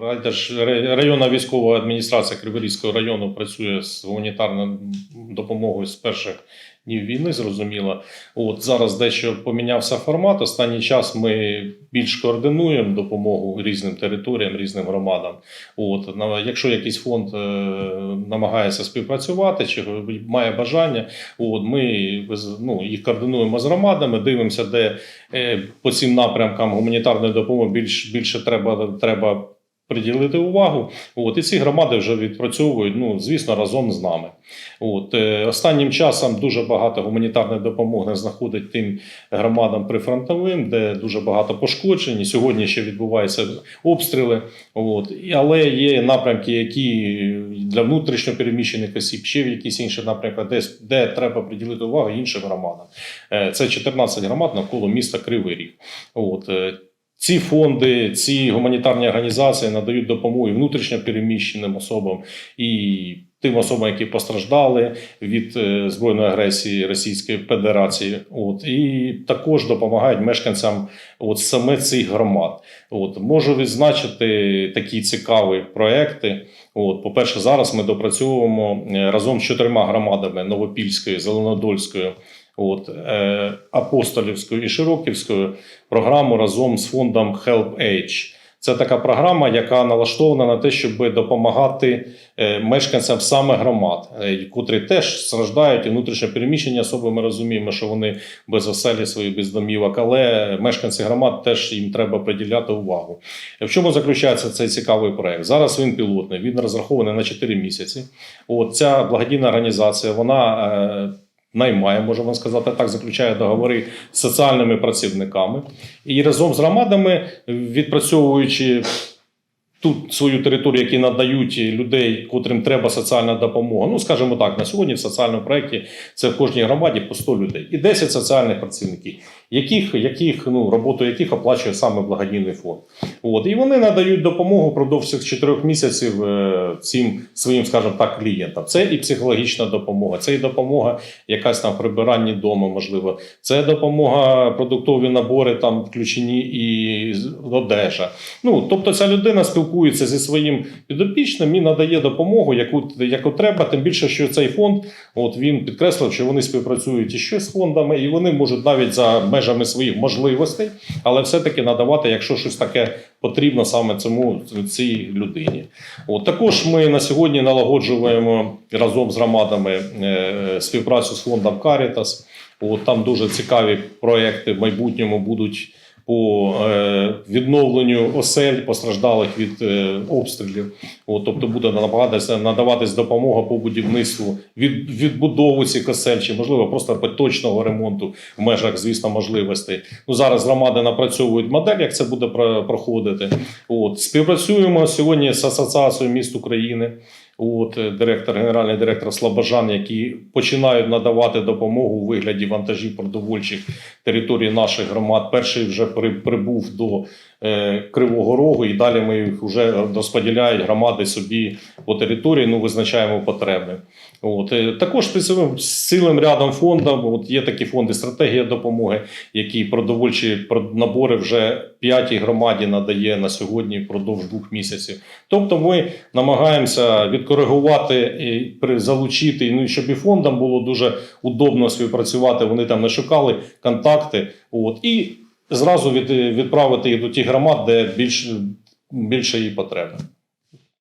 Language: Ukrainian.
Районна військова адміністрація Криворізького району працює з гуманітарною допомогою з перших днів війни, зрозуміло. От зараз дещо помінявся формат. Останній час ми більш координуємо допомогу різним територіям, різним громадам. От якщо якийсь фонд е, намагається співпрацювати чи має бажання, от ми ну, їх координуємо з громадами, дивимося, де е, по цим напрямкам гуманітарної допомоги більш, більше треба, треба приділити увагу. От, і ці громади вже відпрацьовують, ну, звісно, разом з нами. От, е, останнім часом дуже багато гуманітарної допомоги знаходить тим громадам прифронтовим, де дуже багато пошкоджень. Сьогодні ще відбуваються обстріли. От, але є напрямки, які для внутрішньо переміщених осіб, ще в якісь інші напрямки, де, де треба приділити увагу іншим громадам. Е, Це 14 громад навколо міста Кривий Ріг. От, е, ці фонди, ці гуманітарні організації надають допомогу внутрішньо переміщеним особам і тим особам, які постраждали від е, збройної агресії Російської Федерації. От і також допомагають мешканцям от саме цих громад. От можу відзначити такі цікаві проекти. От, по-перше, зараз ми допрацьовуємо е, разом з чотирма громадами Новопільською, Зеленодольською, от, е, Апостолівською і Широківською програму разом з фондом Help Age. Це така програма, яка налаштована на те, щоб допомагати е, мешканцям саме громад, е, котрі теж страждають і внутрішньо переміщені особи. Ми розуміємо, що вони без оселі свої без домівок, але мешканці громад теж їм треба приділяти увагу. В чому заключається цей цікавий проект? Зараз він пілотний, він розрахований на 4 місяці. От ця благодійна організація, вона. Наймає, можемо сказати так, заключає договори з соціальними працівниками. І разом з громадами, відпрацьовуючи тут свою територію, які надають людей, котрим треба соціальна допомога. Ну, скажімо так, на сьогодні в соціальному проєкті це в кожній громаді по 100 людей. І 10 соціальних працівників, яких, яких ну, роботу яких оплачує саме благодійний фонд. От, і вони надають допомогу впродовж цих 4 місяців е, цим своїм, скажімо так, клієнтам. Це і психологічна допомога, це і допомога якась там в прибиранні дому, можливо, це допомога, продуктові набори там включені і одежа. Ну, тобто ця людина спілкується зі своїм підопічним і надає допомогу, яку, яку треба. Тим більше, що цей фонд, от він підкреслив, що вони співпрацюють іще з фондами, і вони можуть навіть за межами своїх можливостей, але все-таки надавати, якщо щось таке потрібно саме цьому цій людині. От також ми на сьогодні налагоджуємо разом з громадами е, співпрацю з фондом Caritas. От там дуже цікаві проекти в майбутньому будуть по е, відновленню осель постраждалих від е, обстрілів. От, тобто буде надаватися, надаватись допомога по будівництву від відбудову цих осель, чи можливо просто поточного ремонту в межах, звісно, можливостей. Ну зараз громади напрацьовують модель, як це буде про- проходити. От співпрацюємо сьогодні з асоціацією міст України. От е, директор, генеральний директор Слобожан, які починають надавати допомогу у вигляді вантажів продовольчих територій наших громад. Перший вже при- прибув до Кривого Рогу, і далі ми їх вже розподіляють громади собі по території. Ну визначаємо потреби. От е, також з цілим рядом фондів. От є такі фонди стратегія допомоги, які продовольчі про- набори вже п'ятій громаді надає на сьогодні впродовж двох місяців. Тобто, ми намагаємося відкоригувати і залучити, ну щоб і фондам було дуже удобно співпрацювати. Вони там не шукали контакти. От і зразу від, відправити їх до тих громад, де більш, більше її потреби.